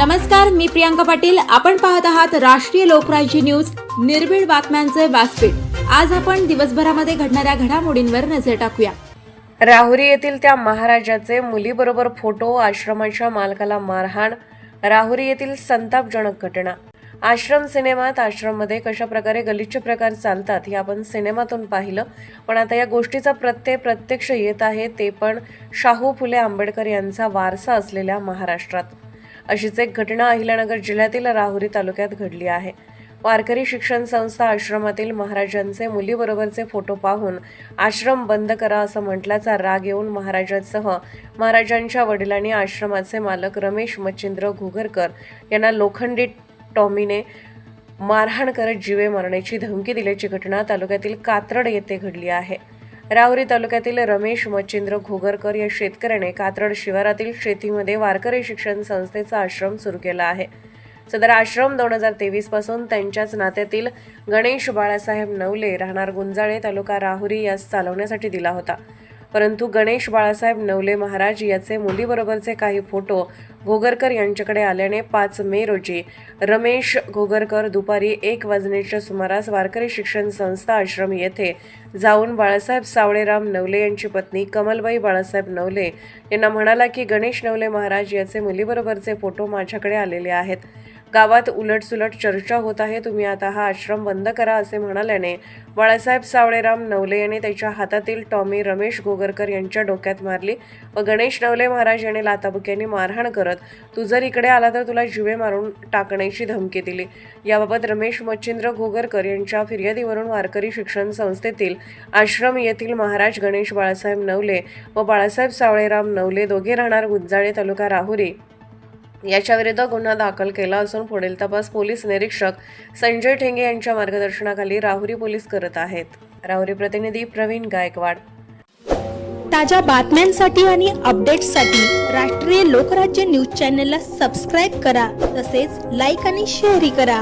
नमस्कार मी प्रियांका पाटील. आपण पाहत आहात राष्ट्रीय लोकराज्य न्यूज. निर्भीड बातम्यांचे व्यासपीठ. आज आपण दिवसभरामध्ये घडणाऱ्या घडामोडींवर नजर टाकूया. राहुरी येथील त्या महाराजाचे मुलीबरोबर फोटो आश्रमाच्या मालकाला मारहाण राहुरी येथील संतापजनक घटना. आश्रम सिनेमात आश्रममध्ये कशा प्रकारे गलिच्छ प्रकार चालतात हे आपण सिनेमातून पाहिलं. पण आता या गोष्टीचा प्रत्यय प्रत्यक्ष येत आहे ते पण शाहू फुले आंबेडकर यांचा वारसा असलेल्या महाराष्ट्रात. अशीच एक घटना अहिल्यानगर जिल्ह्यातील राहुरी तालुक्यात घडली आहे. वारकरी शिक्षण संस्था आश्रमातील महाराजांचे मुलीबरोबरचे फोटो पाहून आश्रम बंद करा असं म्हटल्याचा राग येऊन महाराजांसह महाराजांच्या वडिलांनी आश्रमाचे मालक रमेश मच्छिंद्र घुगरकर यांना लोखंडी टॉमीने मारहाण करत जीवे मारण्याची धमकी दिल्याची घटना तालुक्यातील कात्रड येथे घडली आहे. राहुरी तालुक्यातील रमेश मच्छिंद्र घोगरकर या शेतकऱ्याने कात्रड शिवारातील शेतीमध्ये वारकरी शिक्षण संस्थेचा आश्रम सुरू केला आहे. सदर आश्रम दोन हजार तेवीसपासून त्यांच्याच नात्यातील गणेश बाळासाहेब नवले राहणार गुंजाळे तालुका राहुरी यास चालवण्यासाठी दिला होता. परंतु गणेश बाळासाहेब नवले महाराज याचे मुलीबरोबरचे काही फोटो घोगरकर यांच्याकडे आल्याने पाच मे रोजी रमेश घोगरकर दुपारी एक वाजण्याच्या सुमारास वारकरी शिक्षण संस्था आश्रम येथे जाऊन बाळासाहेब सावळेराम नवले यांची पत्नी कमलबाई बाळासाहेब नवले यांना म्हणाला की गणेश नवले महाराज याचे मुलीबरोबरचे फोटो माझ्याकडे आलेले आहेत. गावात उलटसुलट चर्चा होत आहे. तुम्ही आता हा आश्रम बंद करा असे म्हणाल्याने बाळासाहेब सावळेराम नवले यांनी त्याच्या हातातील टॉमी रमेश गोगरकर यांच्या डोक्यात मारली. व गणेश नवले महाराज यांनी लाताबुक्यांनी मारहाण करत तू जर इकडे आला तर तुला जिवे मारून टाकण्याची धमकी दिली याबाबत रमेश मच्छिंद्र गोगरकर यांच्या फिर्यादीवरून वारकरी शिक्षण संस्थेतील आश्रम येथील महाराज गणेश बाळासाहेब नवले व बाळासाहेब सावळेराम नवले दोघे राहणार गुंजाळे तालुका राहुरी. याच्याविरुद्ध गुन्हा दाखल केला असून पुढील तपास पोलीस निरीक्षक संजय ठेंगे यांच्या मार्गदर्शनाखाली राहुरी पोलीस करत आहेत. राहुरी प्रतिनिधी प्रवीण गायकवाड. ताज्या बातम्यांसाठी आणि अपडेट्ससाठी राष्ट्रीय लोकराज्य न्यूज चॅनलला सबस्क्राईब करा तसेच लाईक आणि शेअरही करा.